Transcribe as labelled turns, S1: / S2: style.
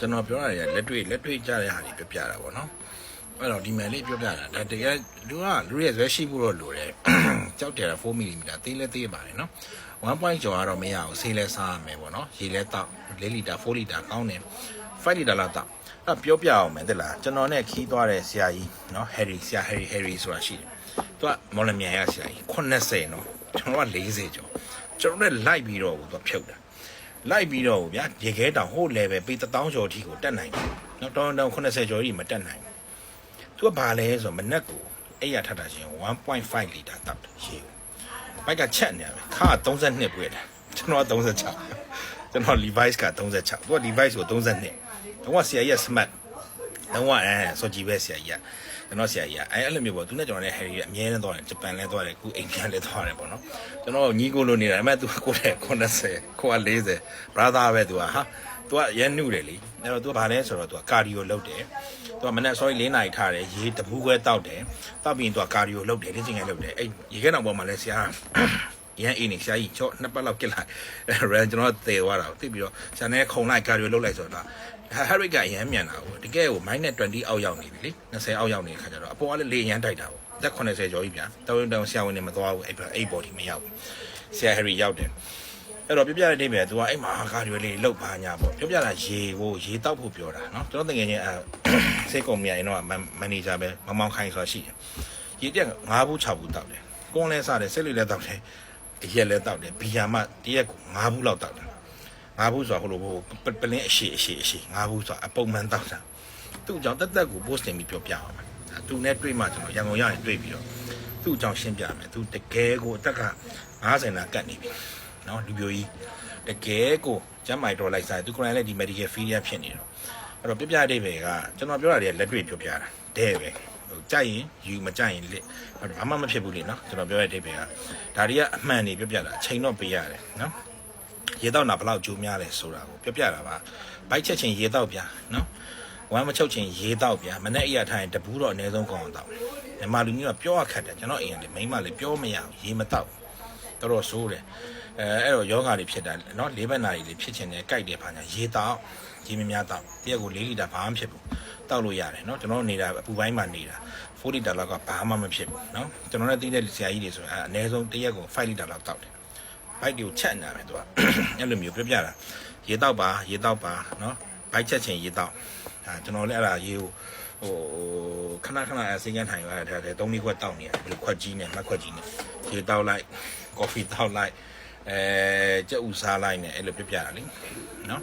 S1: ကျွန်တော်ပြောရတယ်လက်တွေ့လက်တွေ့ကြတဲ့ဟာတွေပြောပြတာပေါ့နော်အဲ့တော့ဒီမယ်လေးပြောပြတာဒါတကယ်လူကလူရဲ့ဇွဲရှိဖို့တော့လိုတယ်ကြောက်တယ်4 mm သေးလဲသေးပါတယ်နော်1.0ကျော်ကတော့မရဘူးဆေးလဲစားရမယ်ပေါ့နော်ရေလဲတောက်4လီတာ4လီတာကောင်းတယ်5လီတာလောက်တောက်အဲ့ပြောပြအောင်မယ်တဲ့လားကျွန်တော်နဲ့ခီးသွားတဲ့ဆရာကြီးနော် Harry ဆရာ Harry Harry ဆိုတာရှိတယ်သူကမော်လမြိုင်ရဆရာကြီး80နော်ကျွန်တော်က40ကျော်ကျွန်တော်နဲ့လိုက်ပြီးတော့သူကဖြုတ်တာ လိုက်ပြီးတော့ဗျာရေခဲတောင်ဟို level ပေ1000ကျော်အထိကိုတက်နိုင်တယ်။နော်တောင်းတောင်း80ကျော်ကြီးမတက်နိုင်ဘူး။သူကဘာလဲဆိုတော့မနက်ကိုအဲ့ရထပ်တာချင်း1.5လီတာတောက်တယ်ရေကို။ဘိုက်ကချက်နေရမယ်။ခါ32ပွေတယ်။ကျွန်တော်က36။ကျွန်တော် Levi's က36။သူက Levi's ကို32။တော့ဆရာကြီးက smart တော့အဲစောကြည့်ပဲဆရာကြီးက ကျွန်တော်ဆရာကြီးကအဲအဲ့လိုမျိုးပေါ့သူနဲ့ကျွန်တော်နဲ့ Harry ကအမြဲတမ်းသွားတယ်ဂျပန်လည်းသွားတယ်အခုအိန္ဒိယလည်းသွားတယ်ပေါ့နော်ကျွန်တော်ညီကိုလိုနေတာဒါပေမဲ့သူကကိုယ်တဲ့80ကိုက40 brother ပဲသူကဟာသူကရန်နုတယ်လေအဲ့တော့သူကဘာလဲဆိုတော့သူကကာဒီယိုလုပ်တယ်သူကမနေ့ sorry ၄နာရီထားတယ်ရေတပူးခွဲတောက်တယ်တောက်ပြီးရင်သူကကာဒီယိုလုပ်တယ်လေ့ကျင့်ခန်းလုပ်တယ်အဲ့ရေခဲတောင်ပေါ်မှာလဲဆရာရန်အင်းနေဆရာကြီးချော့နှစ်ပတ်လောက်ကစ်လိုက်ရန်ကျွန်တော်သေသွားတာသိပြီးတော့ဆရာနဲ့ခုံလိုက်ကာဒီယိုလုပ်လိုက်ဆိုတော့ ဟာရစ်ကအရန်မြန်တာကိုတကယ်ကို minus 20 အောက်ရောက်နေပြီလေ20အောက်ရောက်နေတဲ့ခါကျတော့အပေါ်ကလည်းလေရန်တိုက်တာပေါ့သက်80ကျော်ကြီးဗျာတောင်းတောင်းဆရာဝန်တွေမသွားဘူးအဲ့အဲ့ body မရောက်ဘူးဆရာဟယ်ရီရောက်တယ်အဲ့တော့ပြပြတဲ့နေပဲသူကအဲ့မှာကာဒီယိုလေးလောက်ပါညာပေါ့ပြပြတာရေကိုရေတောက်ဖို့ပြောတာနော်ကျွန်တော်တကယ်ချင်းအဲစိတ်ကုန်မြရင်တော့မန်နေဂျာပဲမမောင်ခိုင်းဆိုတာရှိတယ်ရေတက်9ဘူး6ဘူးတောက်တယ်ကွန်လဲစားတယ်စိတ်လေးလည်းတောက်တယ်အရက်လည်းတောက်တယ်ဘီယာမတရက်ကို9ဘူးလောက်တောက်တယ် ငါးဘူးဆိုတာဟိုလိုဟိုပပလင်းအရှိအရှိအရှိငါးဘူးဆိုတာအပုံမှန်တောက်တာသူ့အကြောင်းတက်တက်ကို post တင်ပြီးပြောပြအောင်မယ်သူနဲ့တွေ့မှကျွန်တော်ရန်ကုန်ရရင်တွေ့ပြီးတော့သူ့အကြောင်းရှင်းပြမယ်သူတကယ်ကိုအသက်က90နာကတ်နေပြီနော်လူပြိုကြီးတကယ်ကိုကျမ်းမိုက်တော်လိုက်စားသူကိုယ်တိုင်လည်းဒီ medical field ဖြစ်နေတော့အဲ့တော့ပြပြတဲ့ပဲကကျွန်တော်ပြောတာတွေကလက်တွေ့ပြောပြတာတဲ့ပဲဟိုကြိုက်ရင်ယူမကြိုက်ရင်လက်ဘာမှမဖြစ်ဘူးလေနော်ကျွန်တော်ပြောတဲ့အဓိပ္ပာယ်ကဒါတွေကအမှန်နေပြောပြတာအချိန်တော့ပေးရတယ်နော် ရေတောက်တာဘယ်လောက်ကျိုးများလဲဆိုတာကိုပြောပြတာပါဘိုက်ချက်ချင်းရေတောက်ပြနော်ဝမ်းမချုပ်ချင်းရေတောက်ပြမနဲ့အရာထိုင်တပူးတော့အနည်းဆုံးကောင်းအောင်တောက်မြန်မာလူမျိုးကပြောရခက်တယ်ကျွန်တော်အိမ်ကလေမိန်းမလေးပြောမရဘူးရေမတောက်တော်တော်ဆိုးတယ်အဲအဲ့တော့ယောဂါတွေဖြစ်တာနော်လေးဘက်နာရီတွေဖြစ်ချင်တယ်ကြိုက်တယ်ဘာညာရေတောက်ရေမများတောက်တရက်ကို၄လီတာဘာမှမဖြစ်ဘူးတောက်လို့ရတယ်နော်ကျွန်တော်နေတာအပူပိုင်းမှာနေတာ4လီတာလောက်ကဘာမှမဖြစ်ဘူးနော်ကျွန်တော်နဲ့သိတဲ့ဆရာကြီးတွေဆိုရင်အနည်းဆုံးတရက်ကို5လီတာလောက်တောက်တယ် ဘိုက်တွေကိုချက်နေတာပဲသူကအဲ့လိုမျိုးပြပြတာရေတောက်ပါရေတောက်ပါနော်ဘိုက်ချက်ချင်ရေတောက်ဒါကျွန်တော်လည်းအဲ့ဒါရေကိုဟိုခဏခဏအစင်းကန်ထိုင်ရတဲ့တဲ့သုံးလေးခွက်တောက်နေရတယ်ခွက်ကြီးနဲ့မက်ခွက်ကြီးနဲ့ရေတောက်လိုက်ကော်ဖီတောက်လိုက်အဲကြက်ဥစားလိုက်နဲ့အဲ့လိုပြပြတာလေနော်